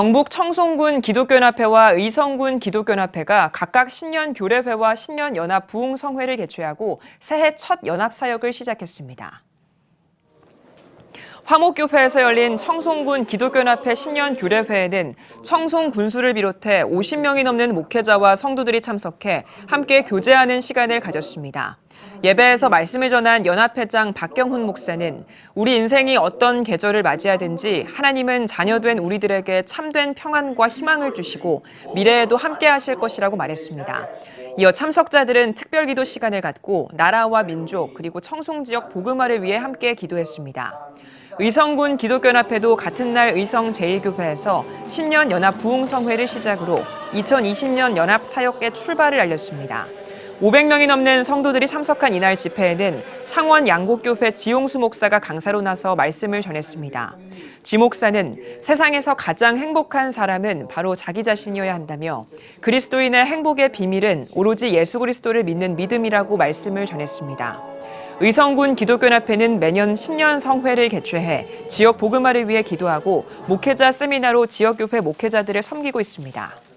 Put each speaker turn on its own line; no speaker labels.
경북 청송군 기독교연합회와 의성군 기독교연합회가 각각 신년 교례회와 신년 연합 부흥성회를 개최하고 새해 첫 연합 사역을 시작했습니다. 화목교회에서 열린 청송군 기독교연합회 신년 교례회에는 청송 군수를 비롯해 50명이 넘는 목회자와 성도들이 참석해 함께 교제하는 시간을 가졌습니다. 예배에서 말씀을 전한 연합회장 박경훈 목사는 우리 인생이 어떤 계절을 맞이하든지 하나님은 자녀된 우리들에게 참된 평안과 희망을 주시고 미래에도 함께 하실 것이라고 말했습니다. 이어 참석자들은 특별 기도 시간을 갖고 나라와 민족 그리고 청송 지역 복음화를 위해 함께 기도했습니다. 의성군 기독교연합회도 같은 날 의성 제1교회에서 신년 연합 부흥성회를 시작으로 2020년 연합 사역의 출발을 알렸습니다. 500명이 넘는 성도들이 참석한 이날 집회에는 창원 양곡교회 지용수 목사가 강사로 나서 말씀을 전했습니다. 지 목사는 세상에서 가장 행복한 사람은 바로 자기 자신이어야 한다며 그리스도인의 행복의 비밀은 오로지 예수 그리스도를 믿는 믿음이라고 말씀을 전했습니다. 의성군 기독교연합회는 매년 신년 성회를 개최해 지역 복음화를 위해 기도하고 목회자 세미나로 지역교회 목회자들을 섬기고 있습니다.